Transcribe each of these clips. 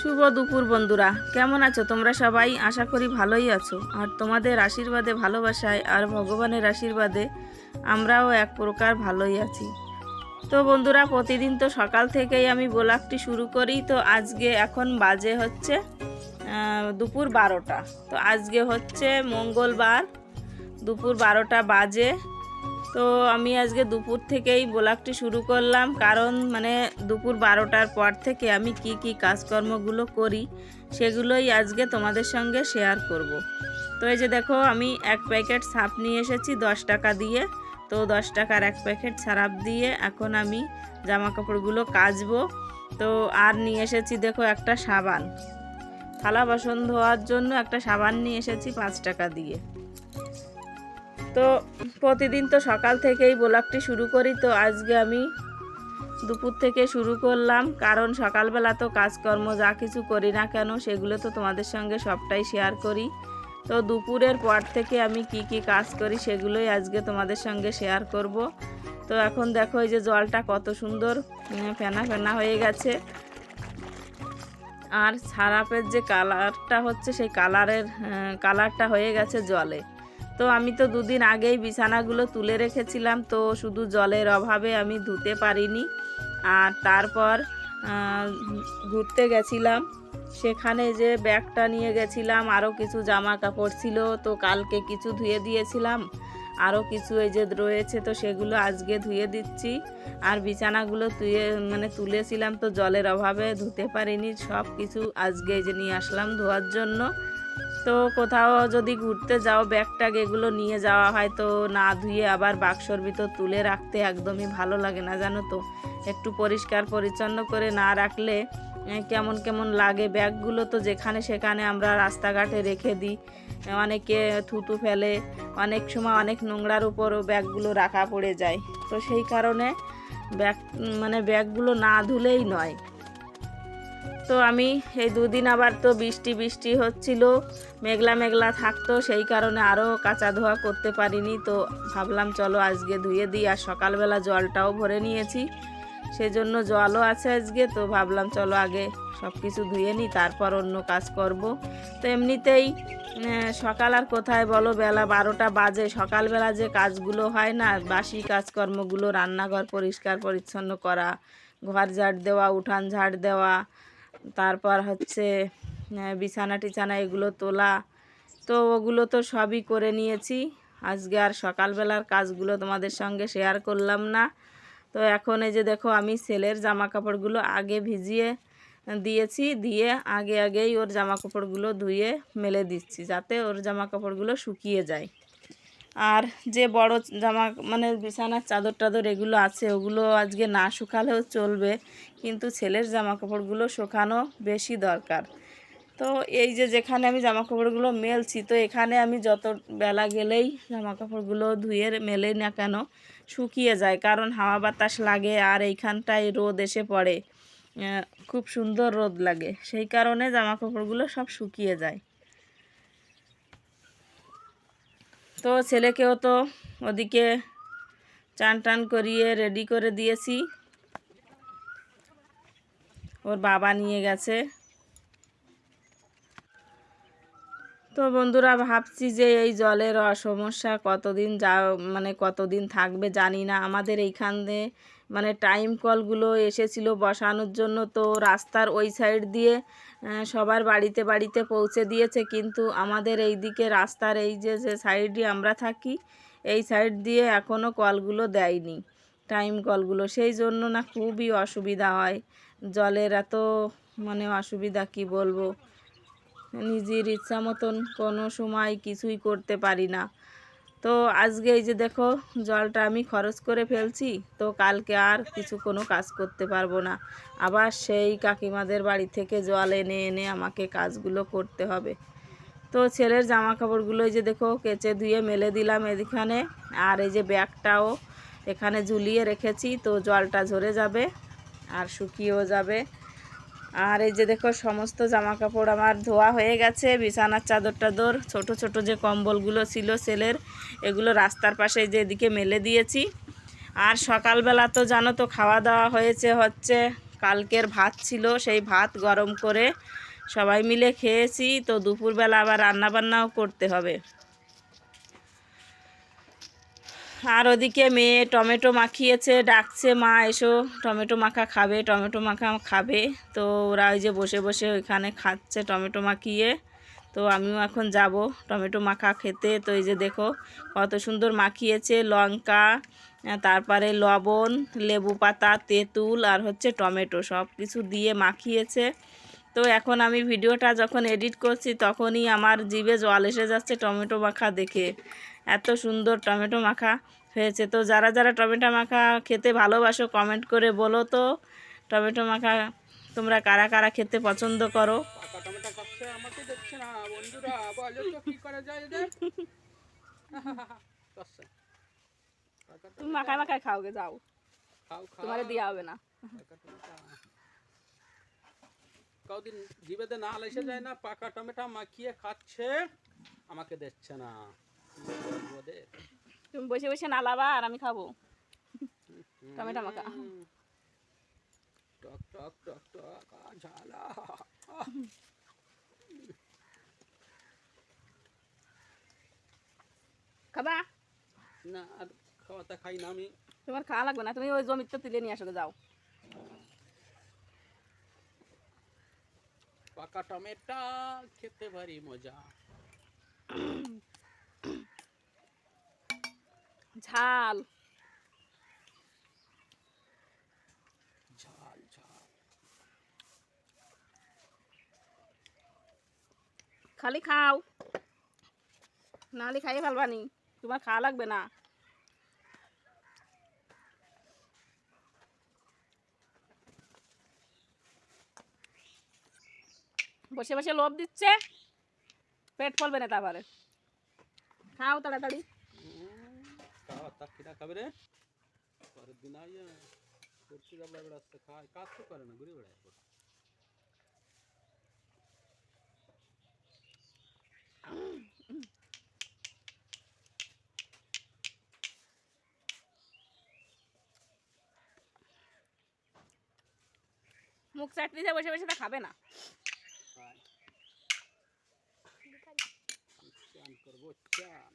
শুভ দুপুর বন্ধুরা। কেমন আছো তোমরা সবাই? আশা করি ভালোই আছো। আর তোমাদের আশীর্বাদে, ভালোবাসায় আর ভগবানের আশীর্বাদে আমরাও এক প্রকার ভালোই আছি। তো বন্ধুরা, প্রতিদিন তো সকাল থেকেই আমি ব্লগটি শুরু করি। তো আজকে এখন বাজে হচ্ছে দুপুর বারোটা। তো আজকে হচ্ছে মঙ্গলবার, দুপুর বারোটা বাজে। তো আমি আজকে দুপুর থেকেই ব্লগটি শুরু করলাম। কারণ মানে দুপুর বারোটার পর থেকে আমি কি কি কাজকর্মগুলো করি, সেগুলোই আজকে তোমাদের সঙ্গে শেয়ার করব। তো এই যে দেখো, আমি এক প্যাকেট সাপ নিয়ে এসেছি দশ টাকা দিয়ে। তো দশ টাকার এক প্যাকেট সারাপ দিয়ে এখন আমি জামা কাপড়গুলো কাচবো। তো আর নিয়ে এসেছি দেখো একটা সাবান। থালা বাসন ধোয়ার জন্য একটা সাবান নিয়ে এসেছি পাঁচ টাকা দিয়ে। তো প্রতিদিন তো সকাল থেকেই ব্লগটি শুরু করি, তো আজকে আমি দুপুর থেকে শুরু করলাম। কারণ সকালবেলা তো কাজকর্ম, যা কিছু করি না কেন, সেগুলো তো তোমাদের সঙ্গে সবটাই শেয়ার করি। তো দুপুরের পর থেকে আমি কি কি কাজ করি, সেগুলোই আজকে তোমাদের সঙ্গে শেয়ার করব। তো এখন দেখো, এই যে জলটা কত সুন্দর ফেনা ফেনা হয়ে গেছে। আর সারাপের যে কালারটা হচ্ছে, সেই কালারের কালারটা হয়ে গেছে জলে। তো আমি তো দুদিন আগেই বিছানাগুলো তুলে রেখেছিলাম, তো শুধু জলের অভাবে আমি ধুতে পারিনি। আর তারপর ঘুরতে গেছিলাম। সেখানে যে ব্যাগটা নিয়ে গেছিলাম আরও কিছু জামা কাপড় ছিল, তো কালকে কিছু ধুয়ে দিয়েছিলাম। আরও কিছু এই যে রয়েছে, তো সেগুলো আজকে ধুয়ে দিচ্ছি। আর বিছানাগুলো তুয়ে মানে তুলেছিলাম, তো জলের অভাবে ধুতে পারিনি। সব কিছু আজকে এই যে নিয়ে আসলাম ধোয়ার জন্য। তো কোথাও যদি ঘুরতে যাও ব্যাগ ট্যাগ এগুলো নিয়ে যাওয়া হয় তো না ধুয়ে আবার বাক্সর ভিতর তুলে রাখতে একদমই ভালো লাগে না, জানো তো? একটু পরিষ্কার পরিচ্ছন্ন করে না রাখলে কেমন কেমন লাগে? ব্যাগগুলো তো যেখানে সেখানে আমরা রাস্তাঘাটে রেখে দিই। অনেকে থুতু ফেলে, অনেক সময় অনেক নোংরার উপরও ব্যাগগুলো রাখা পড়ে যায়। তো সেই কারণে ব্যাগ মানে ব্যাগগুলো না ধুলেই নয়। তো আমি এই দুদিন আবার তো বৃষ্টি বৃষ্টি হচ্ছিল। মেঘলা মেঘলা থাকতো, সেই কারণে আরও কাঁচা ধোয়া করতে পারিনি। তো ভাবলাম, চলো আজকে ধুয়ে দিই। আর সকালবেলা জলটাও ভরে নিয়েছি। সেজন্য জলও আছে আজকে। তো ভাবলাম, চলো আগে সব কিছু ধুয়ে নিই, তারপর অন্য কাজ করব। তো এমনিতেই সকাল আর কোথায় বলো? বেলা বারোটা বাজে। সকালবেলা যে কাজগুলো হয় না, বাসি কাজকর্মগুলো, রান্নাঘর পরিষ্কার পরিচ্ছন্ন করা ঘর ঝাড় দেওয়া উঠান ঝাড় দেওয়া তারপর হচ্ছে বিছানা টিছানা এগুলো তোলা। তো ওগুলো তো সবই করে নিয়েছি। আজকে আর সকালবেলার কাজগুলো তোমাদের সঙ্গে শেয়ার করলাম না। তো এখন এই যে দেখো, আমি ছেলের জামা কাপড়গুলো আগে ভিজিয়ে দিয়েছি, দিয়ে আগে আগেই ওর জামা কাপড়গুলো ধুয়ে মেলে দিচ্ছি, যাতে ওর জামা কাপড়গুলো শুকিয়ে যায়। আর যে বড় জামা মানে বিছানার চাদর টাদর এগুলো আছে, ওগুলো আজকে না শুকালেও চলবে। কিন্তু ছেলের জামা কাপড়গুলো শুকানো বেশি দরকার। তো এই যে যেখানে আমি জামা কাপড়গুলো মেলছি, তো এখানে আমি যত বেলা গেলেই জামা কাপড়গুলো ধুয়ে মেলেই না কেন, শুকিয়ে যায়। কারণ হাওয়া বাতাস লাগে আর এইখানটায় রোদ এসে পড়ে। খুব সুন্দর রোদ লাগে। সেই কারণে জামা কাপড়গুলো সব শুকিয়ে যায়। তো ছেলেকেও তো ওদিকে চান টান করিয়ে রেডি করে দিয়েছি। ওর বাবা নিয়ে গেছে। তো বন্ধুরা, ভাবছি যে এই জলের সমস্যা কতদিন যা মানে কতদিন থাকবে জানি না। আমাদের এইখানে মানে টাইম কলগুলো এসেছিল বসানোর জন্য, তো রাস্তার ওই সাইড দিয়ে সবার বাড়িতে বাড়িতে পৌঁছে দিয়েছে। কিন্তু আমাদের এই দিকে রাস্তার এই যে যে সাইডে আমরা থাকি, এই সাইড দিয়ে এখনও কলগুলো দেয়নি টাইম কলগুলো সেই জন্য না খুবই অসুবিধা হয়। জলের এত মানে অসুবিধা কি বলব? নিজের ইচ্ছা মতন কোনো সময় কিছুই করতে পারি না। তো আজকে এই যে দেখো, জলটা আমি খরচ করে ফেলছি, তো কালকে আর কিছু কোনো কাজ করতে পারব না। আবার সেই কাকিমাদের বাড়ি থেকে জল এনে এনে আমাকে কাজগুলো করতে হবে। তো ছেলের জামা কাপড়গুলো এই যে দেখো, কেচে ধুয়ে মেলে দিলাম এখানে আর এই যে ব্যাগটাও এখানে ঝুলিয়ে রেখেছি, তো জলটা ঝরে যাবে আর শুকিয়েও যাবে। আর এই যে দেখো, সমস্ত জামা কাপড় আমার ধোয়া হয়ে গেছে, বিছানার চাদর টাদর, ছোট ছোট যে কম্বলগুলো ছিল সেলের, এগুলো রাস্তার পাশে যে এদিকে মেলে দিয়েছি। আর সকালবেলা তো জানো তো, খাওয়া দাওয়া হয়েছে হচ্ছে, কালকের ভাত ছিল, সেই ভাত গরম করে সবাই মিলে খেয়েছি, তো দুপুরবেলা আবার রান্না বান্নাও করতে হবে। আর ওদিকে মেয়ে টমেটো মাখিয়েছে, ডাকছে, মা, এসো, টমেটো মাখা খাবে, টমেটো মাখা খাবে। তো ওরা ওই যে বসে বসে ওইখানে খাচ্ছে টমেটো মাখিয়ে। তো আমিও এখন যাব টমেটো মাখা খেতে। তো এই যে দেখো কত সুন্দর মাখিয়েছে লঙ্কা, তারপরে লবণ, লেবু পাতা, তেঁতুল আর হচ্ছে টমেটো সব কিছু দিয়ে মাখিয়েছে। তো এখন আমি ভিডিওটা যখন এডিট করছি তখনই আমার জিভে জল এসে যাচ্ছে টমেটো মাখা দেখে। এত সুন্দর টমেটো মাখা হয়েছে তো যারা যারা টমেটো মাখা খেতে ভালোবাসো কমেন্ট করে বলো তো টমেটো মাখা তোমরা কারা কারা খেতে পছন্দ করো পাকা টমেটো আমাকে দেখছে না বন্ধুরা বলো তো কি করা যায় এদের করছে। পাকা তুমি মাখায় মাখায় খাওগে যাও খাও খাও তোমারে দেওয়া হবে না কদিন জিভেতে না এসে যায় না পাকা টমেটো মাখিয়ে খাচ্ছে আমাকে দিচ্ছে না? তুমি বসে বসে নালাবা আর আমি খাব। টমেটো মাখা। টক টক টক টক ঝালা। খাবা? না আর খাওয়াতে খাই না আমি। তোমার খাওয়া লাগবে না তুমি ওই জমিতে তুলে নিয়ে আসো যাও। পাকা টমেটো খেতে ভারী মজা। ঝাল। ঝাল ঝাল। খালি খাও। নাহলে খাইয়ে ফেলবানি তোমার খাওয়া লাগবে না। বসে বসে লোভ দিচ্ছে। পেট ফলবে না তারপরে। খাও তাড়াতাড়ি। তা কিনা খাবে রে? পরের দিন আইয়া বেড়াচ্ছে খায়। কাজ তো করে না ঘুরে বেড়ায় মুখ চাটনি দিয়ে বসে বসে তা খাবে না। চান করব চান।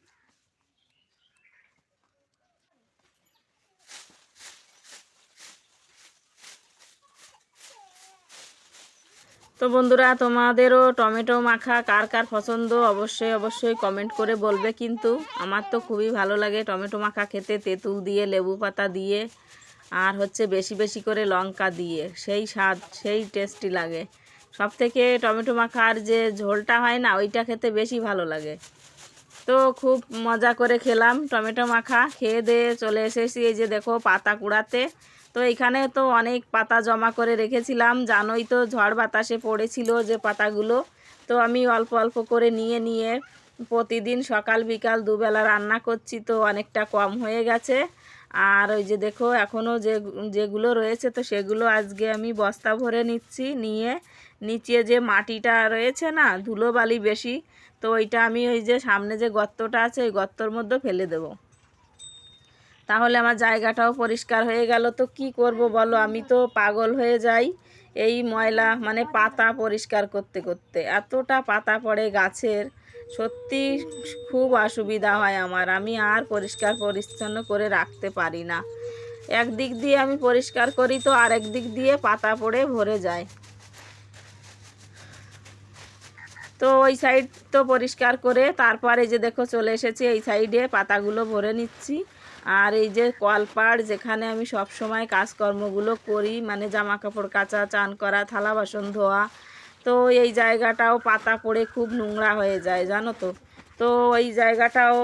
তো বন্ধুরা, তোমাদেরও টমেটো মাখা কার কার পছন্দ অবশ্যই অবশ্যই কমেন্ট করে বলবে। কিন্তু আমার তো খুবই ভালো লাগে টমেটো মাখা খেতে, তেঁতুল দিয়ে, লেবু পাতা দিয়ে, আর হচ্ছে বেশি বেশি করে লঙ্কা দিয়ে। সেই স্বাদ, সেই টেস্টি লাগে। সব থেকে টমেটো মাখার যে ঝোলটা হয় না, ওইটা খেতে বেশি ভালো লাগে। তো খুব মজা করে খেলাম টমেটো মাখা। খেয়ে দিয়ে চলে এসেছি এই যে দেখো পাতা কুড়াতে। তো এখানে তো অনেক পাতা জমা করে রেখেছিলাম। জানোই তো ঝড় বাতাসে পড়েছিল যে পাতাগুলো। তো আমি অল্প অল্প করে নিয়ে নিয়ে প্রতিদিন সকাল বিকাল দুবেলা রান্না করছি তো অনেকটা কম হয়ে গেছে। আর ওই যে দেখো এখনও যে যেগুলো রয়েছে তো সেগুলো আজকে আমি বস্তা ভরে নিচ্ছি নিয়ে। নিচে যে মাটিটা রয়েছে না, ধুলোবালি বেশি, তো ওইটা আমি ওই যে সামনে যে গর্তটা আছে, ওই গর্তর মধ্যে ফেলে দেবো। তাহলে আমার জায়গাটাও পরিষ্কার হয়ে গেল। তো কি করব বলো? আমি তো পাগল হয়ে যাই এই ময়লা মানে পাতা পরিষ্কার করতে করতে। এতটা পাতা পড়ে গাছের। সত্যি খুব অসুবিধা হয় আমার। আমি আর পরিষ্কার, পরিচ্ছন্ন করে রাখতে পারি না। একদিক দিয়ে আমি পরিষ্কার করি তো আরেক দিক দিয়ে পাতা পড়ে ভরে যায়। তো ওই সাইড তো পরিষ্কার করে তারপরে যে দেখো চলে এসেছি, এই সাইডে পাতাগুলো ভরে নিচ্ছি। আর এই যে কলপাড়, যেখানে আমি সব সময় কাজকর্মগুলো করি মানে জামা কাপড় কাচা, চান করা, থালা বাসন ধোয়া, তো এই জায়গাটাও পাতা পড়ে খুব নোংরা হয়ে যায়, জানো তো। তো ওই জায়গাটাও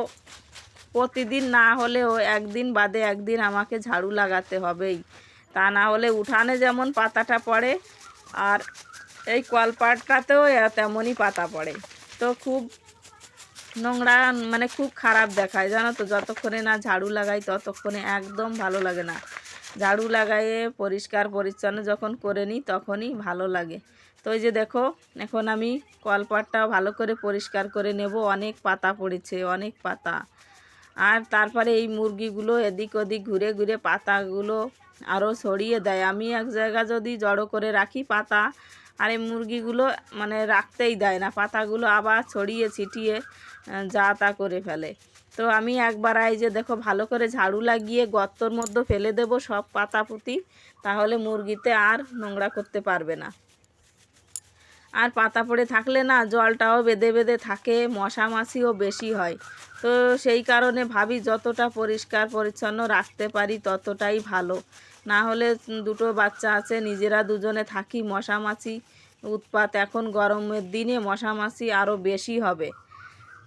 প্রতিদিন না হলেও একদিন বাদে একদিন আমাকে ঝাড়ু লাগাতে হবেই। তা না হলে উঠানে যেমন পাতাটা পড়ে, আর এই কলপাটটাতেও তেমনই পাতা পড়ে। তো খুব নোংরা মানে খুব খারাপ দেখায়, জানো তো? যতক্ষণে না ঝাড়ু লাগাই ততক্ষণে একদম ভালো লাগে না। ঝাড়ু লাগাইয়ে পরিষ্কার পরিচ্ছন্ন যখন করে নিই তখনই ভালো লাগে। তো এই যে দেখো, এখন আমি কলপাটটাও ভালো করে পরিষ্কার করে নেব। অনেক পাতা পড়েছে, অনেক পাতা। আর তারপরে এই মুরগিগুলো এদিক ওদিক ঘুরে ঘুরে পাতাগুলো আরও ছড়িয়ে দেয়। আমি এক জায়গা যদি জড়ো করে রাখি পাতা আর এই মুরগিগুলো মানে রাখতেই দেয় না, পাতাগুলো আবার ছড়িয়ে ছিটিয়ে যা তা করে ফেলে। তো আমি একবার এই যে দেখো ভালো করে ঝাড়ু লাগিয়ে গর্তর মধ্যে ফেলে দেবো সব পাতা পুঁতি তাহলে মুরগিতে আর নোংরা করতে পারবে না। আর পাতা পড়ে থাকলে না জলটাও বেঁধে বেঁধে থাকে, মশা মাছিও বেশি হয়। তো সেই কারণে ভাবি যতটা পরিষ্কার পরিচ্ছন্ন রাখতে পারি ততটাই ভালো। না হলে দুটো বাচ্চা আছে, নিজেরা দুজনে থাকি মশা মাছি উৎপাত এখন গরমের দিনে মশা মাছি আরও বেশি হবে।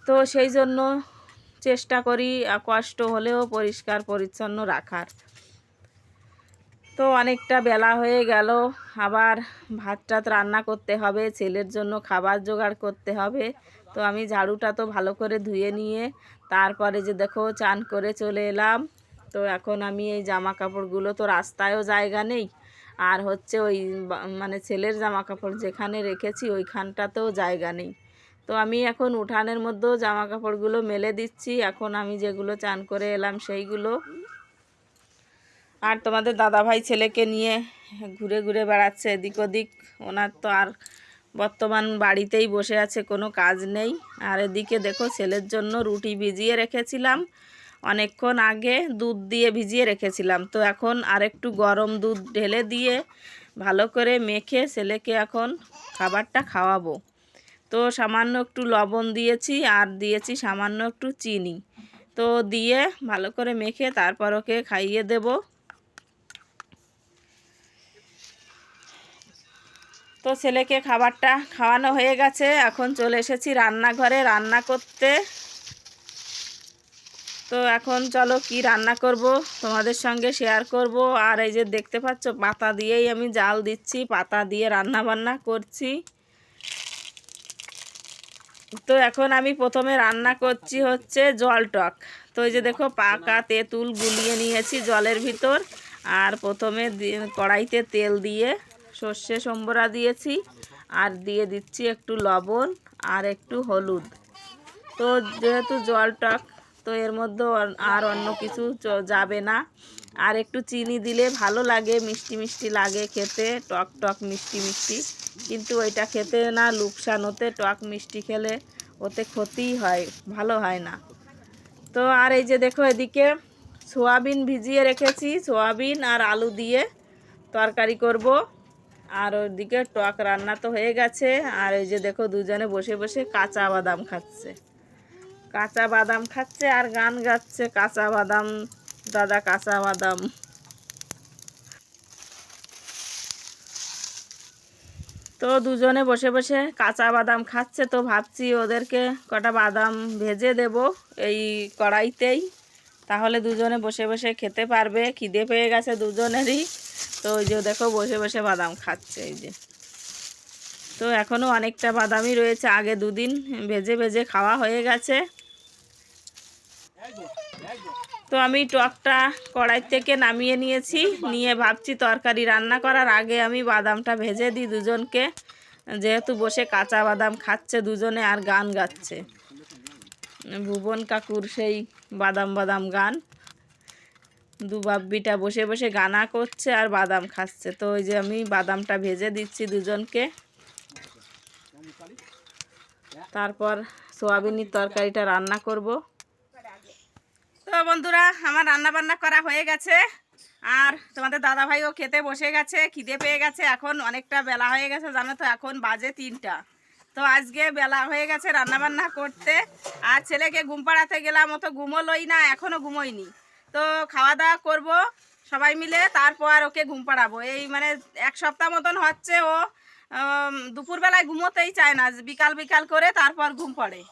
তো সেই জন্য চেষ্টা করি কষ্ট হলেও পরিষ্কার পরিচ্ছন্ন রাখার। তো অনেকটা বেলা হয়ে গেল, আবার ভাত টাত রান্না করতে হবে, ছেলের জন্য খাবার জোগাড় করতে হবে। তো আমি ঝাড়ুটা তো ভালো করে ধুয়ে নিয়ে, তারপরে যে দেখো চান করে চলে এলাম। তো এখন আমি এই জামা কাপড়গুলো তো রাস্তায়ও জায়গা নেই। আর হচ্ছে ওই মানে ছেলের জামা কাপড় যেখানে রেখেছি ওইখানটাতেও জায়গা নেই। তো আমি এখন উঠানের মধ্যেও জামা কাপড়গুলো মেলে দিচ্ছি। এখন আমি যেগুলো চান করে এলাম সেইগুলো। আর তোমাদের দাদাভাই ছেলেকে নিয়ে ঘুরে ঘুরে বেড়াচ্ছে এদিক ওদিক। ওনার তো আর বর্তমান বাড়িতেই বসে আছে, কোনো কাজ নেই। আর এদিকে দেখো ছেলের জন্য রুটি ভিজিয়ে রেখেছিলাম। অনেকক্ষণ আগে দুধ দিয়ে ভিজিয়ে রেখেছিলাম। তো এখন আরেকটু গরম দুধ ঢেলে দিয়ে ভালো করে মেখে ছেলেকে এখন খাবারটা খাওয়াবো। তো সামান্য একটু লবণ দিয়েছি আর দিয়েছি সামান্য একটু চিনি। তো দিয়ে ভালো করে মেখে তারপর ওকে খাইয়ে দেবো। তো ছেলেকে খাবারটা খাওয়ানো হয়ে গেছে। এখন চলে এসেছি রান্নাঘরে। রান্না করতে তো এখন চলো কি রান্না করব, তোমাদের সঙ্গে শেয়ার করব। আর এই যে দেখতে পাচ্ছ, পাতা দিয়েই আমি জাল দিচ্ছি, পাতা দিয়ে রান্না বান্না করছি। তো এখন আমি প্রথমে রান্না করছি হচ্ছে জল টক। তো এই যে দেখো, পাকা তেঁতুল গুলিয়ে নিয়েছি জলের ভিতর। আর প্রথমে কড়াইতে তেল দিয়ে সর্ষে সম্বরা দিয়েছি। আর দিয়ে দিচ্ছি একটু লবণ আর একটু হলুদ। তো যেহেতু জল টক তো এর মধ্যে আর অন্য কিছু যাবে না। আর একটু চিনি দিলে ভালো লাগে, মিষ্টি মিষ্টি লাগে খেতে, টক টক মিষ্টি মিষ্টি। কিন্তু ওইটা খেতে না লুকসান হতে টক মিষ্টি খেলে ওতে ক্ষতিই হয়, ভালো হয় না। তো আর এই যে দেখো এদিকে, সোয়াবিন ভিজিয়ে রেখেছি, সোয়াবিন আর আলু দিয়ে তরকারি করব। আর ওইদিকে টক রান্না তো হয়ে গেছে, আর এই যে দেখো দুজনে বসে বসে কাঁচা বাদাম খাচ্ছে। কাঁচা বাদাম খাচ্ছে আর গান গাচ্ছে, কাঁচা বাদাম। দাদা, কাঁচা বাদাম। তো দুজনে বসে বসে কাঁচা বাদাম খাচ্ছে, তো ভাবছি ওদেরকে কটা বাদাম ভেজে দেব এই কড়াইতেই। তাহলে দুজনে বসে বসে খেতে পারবে, খিদে পেয়ে গেছে দুজনেরই। তো ওই যে দেখো, বসে বসে বাদাম খাচ্ছে এই যে। তো এখনও অনেকটা বাদামই রয়েছে, আগে দুদিন ভেজে ভেজে খাওয়া হয়ে গেছে। তো আমি টকটা কড়াই থেকে নামিয়ে নিয়েছি। নিয়ে ভাবছি তরকারি রান্না করার। আগে আমি বাদামটা ভেজে দিই দুজনকে। যেহেতু বসে কাঁচা বাদাম খাচ্ছে, দুজনে আর গান গাচ্ছে। ভুবন কাকুর সেই বাদাম বাদাম গান। দু বাব্বিটা বসে বসে গানা করছে আর বাদাম খাচ্ছে। তো ওই যে আমি বাদামটা ভেজে দিচ্ছি দুজনকে। তারপর সোয়াবিনের তরকারিটা রান্না করব। তো বন্ধুরা, আমার রান্না বান্না করা হয়ে গেছে। আর তোমাদের দাদা ভাইও খেতে বসে গেছে, খিদে পেয়ে গেছে, এখন অনেকটা বেলা হয়ে গেছে, জানো তো, এখন বাজে তিনটা। তো আজকে বেলা হয়ে গেছে রান্না বান্না করতে, আর ছেলেকে ঘুম পাড়াতে গেলাম অত ঘুমোলোই না এখনও ঘুমোইনি তো খাওয়া দাওয়া করব সবাই মিলে, তারপর ওকে ঘুম পাড়াবো। এই মানে এক সপ্তাহ মতন হচ্ছে ও দুপুরবেলায় ঘুমোতেই চায় না, বিকাল বিকাল করে তারপর ঘুম পড়ে।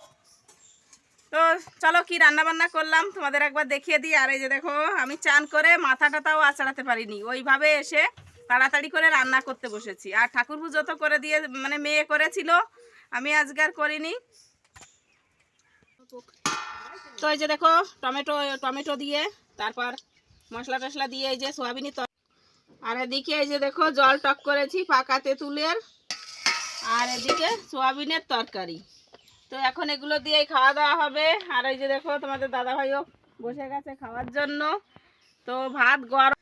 তো চলো কি রান্না বান্না করলাম? তোমাদের একবার দেখিয়ে দিই। আর এই যে দেখো, আমি চান করে মাথা টাতাও আঁচড়াতে পারিনি। ওইভাবে এসে তাড়াতাড়ি করে রান্না করতে বসেছি। আর ঠাকুর পুজো তো করে দিয়ে মানে মেয়ে করেছিল। আমি আজকে আর করিনি। তো এই যে দেখো, টমেটো টমেটো দিয়ে, তারপর মশলা টশলা দিয়ে এই যে সোয়াবিনি আর এদিকে এই যে দেখো, জল টক করেছি পাকা তেঁতুলের। আর এদিকে সোয়াবিনের তরকারি। তো এখন এগুলো দিয়েই খাওয়া দাওয়া হবে। আর এই যে দেখো, তোমাদের দাদা ভাইও বসে গেছে খাওয়ার জন্য। তো ভাত গরম।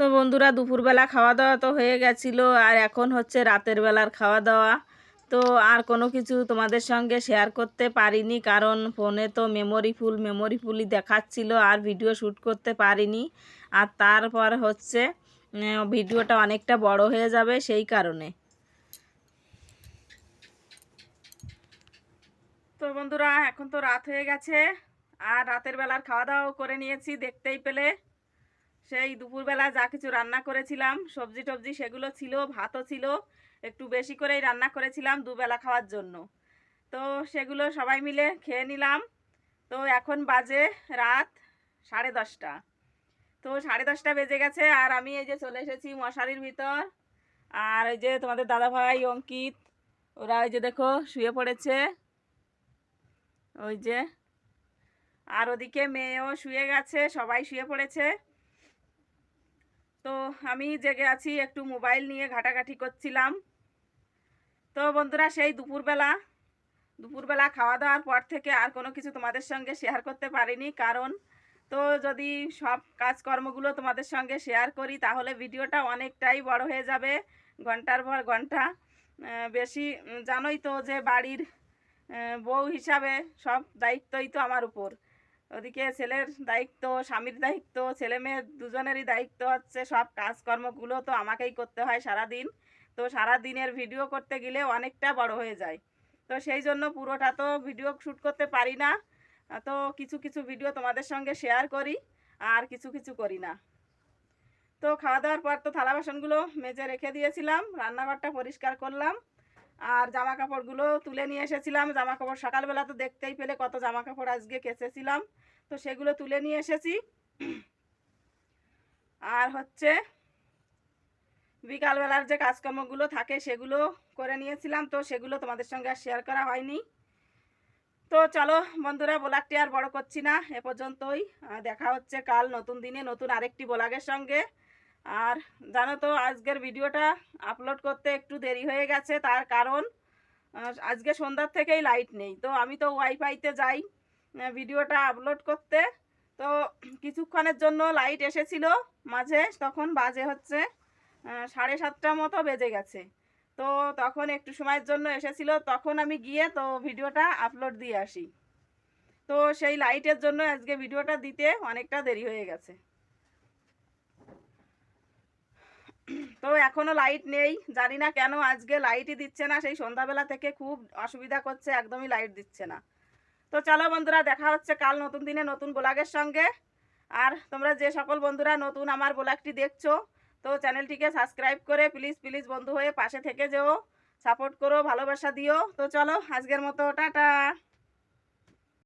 তো বন্ধুরা, দুপুরবেলা খাওয়া দাওয়া তো হয়ে গেছিল, আর এখন হচ্ছে রাতের বেলার খাওয়া দাওয়া। তো আর কোনো কিছু তোমাদের সঙ্গে শেয়ার করতে পারিনি, কারণ ফোনে তো মেমোরি ফুল মেমোরি ফুলই দেখাচ্ছিল, আর ভিডিও শ্যুট করতে পারিনি। আর তারপর হচ্ছে ভিডিওটা অনেকটা বড় হয়ে যাবে সেই কারণে। তো বন্ধুরা, এখন তো রাত হয়ে গেছে। আর রাতের বেলার খাওয়া দাওয়াও করে নিয়েছি দেখতেই পেলে। সেই দুপুরবেলা যা কিছু রান্না করেছিলাম সবজি টবজি সেগুলো ছিল, ভাতও ছিল। একটু বেশি করেই রান্না করেছিলাম দুবেলা খাওয়ার জন্য। তো সেগুলো সবাই মিলে খেয়ে নিলাম। তো এখন বাজে রাত সাড়ে দশটা। তো সাড়ে দশটা বেজে গেছে, আর আমি এই যে চলে এসেছি মশারির ভিতর। আর ওই যে তোমাদের দাদাভাই, অঙ্কিত, ওরা ওই যে দেখো শুয়ে পড়েছে। ওই যে, আর ওদিকে মেয়েও শুয়ে গেছে, সবাই শুয়ে পড়েছে। তো আমি জেগে আছি, একটু মোবাইল নিয়ে ঘাটাঘাটি করছিলাম। তো বন্ধুরা, সেই দুপুরবেলা দুপুরবেলা খাওয়া দাওয়ার পর থেকে আর কোনো কিছু তোমাদের সঙ্গে শেয়ার করতে পারিনি। কারণ, তো যদি সব কাজকর্মগুলো তোমাদের সঙ্গে শেয়ার করি, তাহলে ভিডিওটা অনেকটাই বড় হয়ে যাবে, ঘণ্টার পর ঘণ্টা। বেশি জানোই তো যে বাড়ির বউ হিসাবে সব দায়িত্বই তো আমার উপর। ওদিকে ছেলের দায়িত্ব, স্বামীর দায়িত্ব, ছেলে মেয়ের দুজনেরই দায়িত্ব হচ্ছে, সব কাজকর্মগুলো তো আমাকেই করতে হয় সারা দিন তো সারা দিনের ভিডিও করতে গেলে অনেকটা বড় হয়ে যায়। তো সেই জন্য পুরোটা তো ভিডিও শ্যুট করতে পারি না। তো কিছু কিছু ভিডিও তোমাদের সঙ্গে শেয়ার করি, আর কিছু কিছু করি না। তো খাওয়া দাওয়ার পর তো থালা বাসনগুলো মেজে রেখে দিয়েছিলাম, রান্নাঘরটা পরিষ্কার করলাম। আর জামা কাপড়গুলো তুলে নিয়ে এসেছিলাম। জামা কাপড় সকালবেলা তো দেখতেই পেলে কত জামা কাপড় আজকে কেচেছিলাম। তো সেগুলো তুলে নিয়ে এসেছি। আর হচ্ছে বিকালবেলার যে কাজকর্মগুলো থাকে সেগুলো করে নিয়েছিলাম। তো সেগুলো তোমাদের সঙ্গে আর শেয়ার করা হয়নি। তো চলো বন্ধুরা, ব্লগটি আর বড় করছি না, এ পর্যন্তই। দেখা হচ্ছে কাল নতুন দিনে নতুন আরেকটি ব্লগের সঙ্গে। আর জানো তো, আজকের ভিডিওটা আপলোড করতে একটু দেরি হয়ে গেছে, তার কারণ আজকে সন্ধ্যার থেকেই লাইট নেই। তো আমি তো ওয়াইফাইতে যাই ভিডিওটা আপলোড করতে। তো কিছুক্ষণের জন্য লাইট এসেছিল মাঝে, তখন বাজে হচ্ছে সাড়ে সাতটা মতো বেজে গেছে। তো তখন একটু সময়ের জন্য এসেছিল, তখন আমি গিয়ে তো ভিডিওটা আপলোড দিয়ে আসি। তো সেই লাইটের জন্য আজকে ভিডিওটা দিতে অনেকটা দেরি হয়ে গেছে। তো এখনও লাইট নেই। জানি না কেন আজকে লাইটই দিচ্ছে না। সেই সন্ধ্যাবেলা থেকে খুব অসুবিধা করছে, একদমই লাইট দিচ্ছে না। তো চলো বন্ধুরা, দেখা হচ্ছে কাল নতুন দিনে নতুন ব্লগের সঙ্গে। আর তোমরা যে সকল বন্ধুরা নতুন আমার ব্লগটি দেখছ, তো চ্যানেলটিকে সাবস্ক্রাইব করে প্লিজ প্লিজ বন্ধু হয়ে পাশে থেকে যেও। সাপোর্ট করো, ভালোবাসা দিও। তো চলো, আজকের মতো, টাটা।